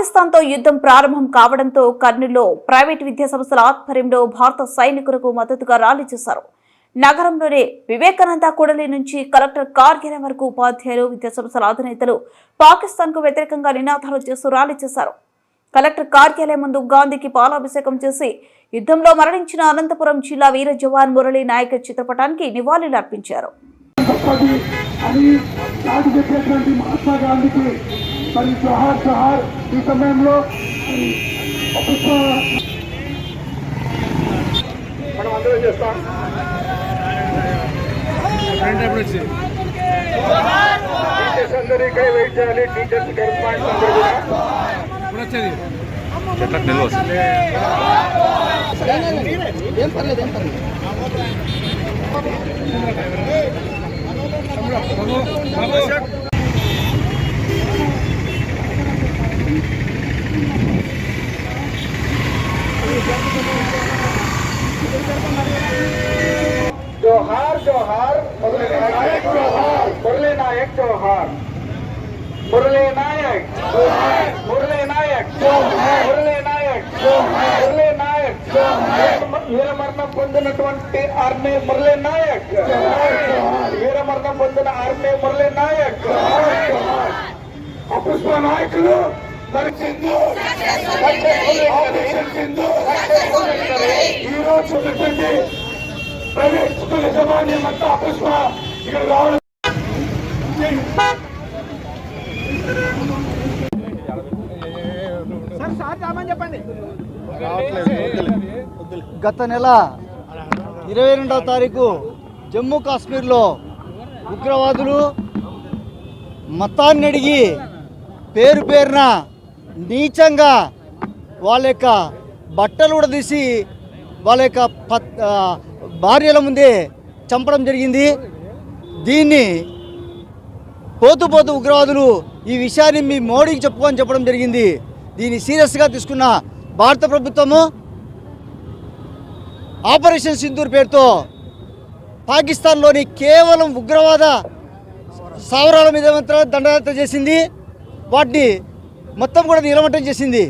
పాకిస్తాన్తో యుద్ధం ప్రారంభం కావడంతో కర్నూలులో ప్రైవేటు విద్యా సంస్థల ఆధ్వర్యంలో భారత సైనికులకు మద్దతుగా ర్యాలీ చేశారు. నగరంలోనే వివేకానంద కూడలి నుంచి కలెక్టర్ కార్యాలయం వరకు ఉపాధ్యాయులు విద్యా సంస్థల అధినేతలు పాకిస్తాన్కు వ్యతిరేకంగా నినాదాలు చేస్తూ ర్యాలీ చేశారు. కలెక్టర్ కార్యాలయం ముందు గాంధీకి పాలాభిషేకం చేసి యుద్ధంలో మరణించిన అనంతపురం జిల్లా వీర జవాన్ మురళీ నాయక్ చిత్రపటానికి నివాళులు మరి జోహార్ జోహార్ ఈ సమయంలో మరి పుష్ప మనం అందరం చేస్తాం టీచర్స్ అందరూ ఇక్కడ వెయిట్ చేయాలి టీచర్స్ కరెస్పాండెంట్స్ అందరూ కూడా చెట్లకు నిల్వ जोहार जोहार मुरली नायक जोहार मुरली नायक जोहार मुरली नायक जोहार मुरली नायक जोहार मुरली नायक जोहार मुरली नायक जोहार వీరమరణం పొందినటువంటి ఆర్మీ మురళీ నాయక్ వీరమరణం పొందిన ఆర్మీ మురళీ నాయక్ అపుష్ప నాయకులు ప్రైవేట్ స్కూల్ యజమాన్యం అంతా ఇక్కడ రావడం గత నెల ఇరవై రెండవ తారీఖు జమ్మూ కాశ్మీర్లో ఉగ్రవాదులు మతాన్ని అడిగి పేరు పేరున నీచంగా వాళ్ళ యొక్క బట్టలు కూడా తీసి వాళ్ళ యొక్క పత్ భార్యల ముందే చంపడం జరిగింది. దీన్ని పోతు పోతు ఉగ్రవాదులు ఈ విషయాన్ని మీ మోడీకి చెప్పుకొని చెప్పడం జరిగింది. దీన్ని సీరియస్గా తీసుకున్న భారత ప్రభుత్వము ఆపరేషన్ సింధూర్ పేరుతో పాకిస్తాన్లోని కేవలం ఉగ్రవాద స్థావరాల మీద మాత్రం దండయాత్ర చేసింది. వాటిని మొత్తం కూడా నిలమట్టం చేసింది.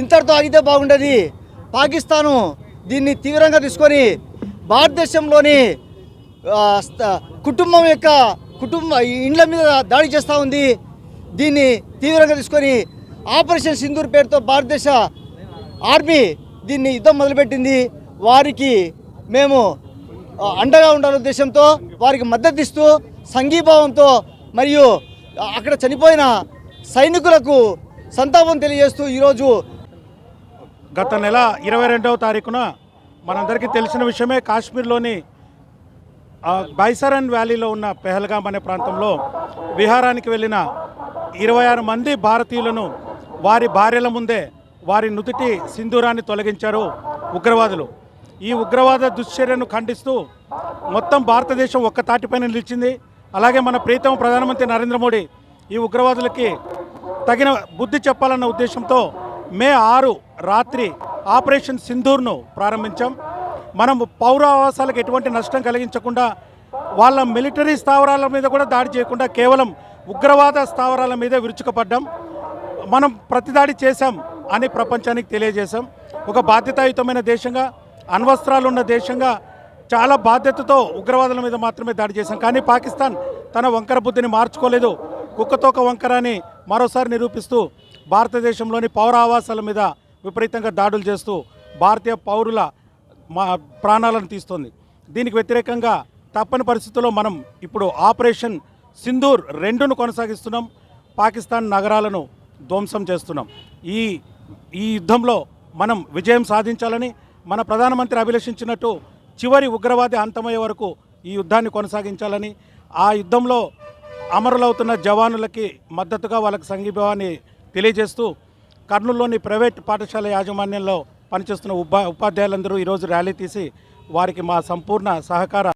ఇంతటితో ఆగితే బాగుండేది. పాకిస్తాను దీన్ని తీవ్రంగా తీసుకొని భారతదేశంలోని కుటుంబం యొక్క కుటుంబ ఇండ్ల మీద దాడి చేస్తూ ఉంది. దీన్ని తీవ్రంగా తీసుకొని ఆపరేషన్ సింధూర్ పేరుతో భారతదేశ ఆర్మీ దీన్ని యుద్ధం మొదలుపెట్టింది. వారికి మేము అండగా ఉండాలి ఉద్దేశంతో వారికి మద్దతు ఇస్తూ సంఘీభావంతో మరియు అక్కడ చనిపోయిన సైనికులకు సంతాపం తెలియజేస్తూ ఈరోజు గత నెల ఇరవై రెండవ తారీఖున మనందరికీ తెలిసిన విషయమే కాశ్మీర్లోని బైసరన్ వ్యాలీలో ఉన్న పెహల్గాం అనే ప్రాంతంలో విహారానికి వెళ్ళిన ఇరవై ఆరు మంది భారతీయులను వారి భార్యల ముందే వారి నుదుటి సింధూరాన్ని తొలగించారు ఉగ్రవాదులు. ఈ ఉగ్రవాద దుశ్చర్యను ఖండిస్తూ మొత్తం భారతదేశం ఒక్క తాటిపైన నిలిచింది. అలాగే మన ప్రీతం ప్రధానమంత్రి నరేంద్ర మోడీ ఈ ఉగ్రవాదులకి తగిన బుద్ధి చెప్పాలన్న ఉద్దేశంతో మే ఆరు రాత్రి ఆపరేషన్ సింధూర్ను ప్రారంభించాం. మనం పౌర ఆవాసాలకు ఎటువంటి నష్టం కలిగించకుండా వాళ్ళ మిలిటరీ స్థావరాల మీద కూడా దాడి చేయకుండా కేవలం ఉగ్రవాద స్థావరాల మీదే విరుచుకుపడ్డాం. మనం ప్రతిదాడి చేశాం అని ప్రపంచానికి తెలియజేశాం. ఒక బాధ్యతాయుతమైన దేశంగా అణ్వస్త్రాలు ఉన్న దేశంగా చాలా బాధ్యతతో ఉగ్రవాదుల మీద మాత్రమే దాడి చేశాం. కానీ పాకిస్తాన్ తన వంకర బుద్ధిని మార్చుకోలేదు. కుక్కతోక వంకర అని మరోసారి నిరూపిస్తూ భారతదేశంలోని పౌర ఆవాసాల మీద విపరీతంగా దాడులు చేస్తూ భారతీయ పౌరుల మా ప్రాణాలను తీస్తోంది. దీనికి వ్యతిరేకంగా తప్పని పరిస్థితుల్లో మనం ఇప్పుడు ఆపరేషన్ సింధూర్ రెండును కొనసాగిస్తున్నాం. పాకిస్తాన్ నగరాలను ధ్వంసం చేస్తున్నాం. ఈ ఈ యుద్ధంలో మనం విజయం సాధించాలని మన ప్రధానమంత్రి అభిలషించినట్టు చివరి ఉగ్రవాది అంతమయ్యే వరకు ఈ యుద్ధాన్ని కొనసాగించాలని ఆ యుద్ధంలో అమరులవుతున్న జవానులకి మద్దతుగా వాళ్ళకి సంఘీభావాన్ని తెలియజేస్తూ కర్నూలులోని ప్రైవేట్ పాఠశాల యాజమాన్యంలో పనిచేస్తున్న ఉపా ఉపాధ్యాయులందరూ ఈరోజు ర్యాలీ తీసి వారికి మా సంపూర్ణ సహకార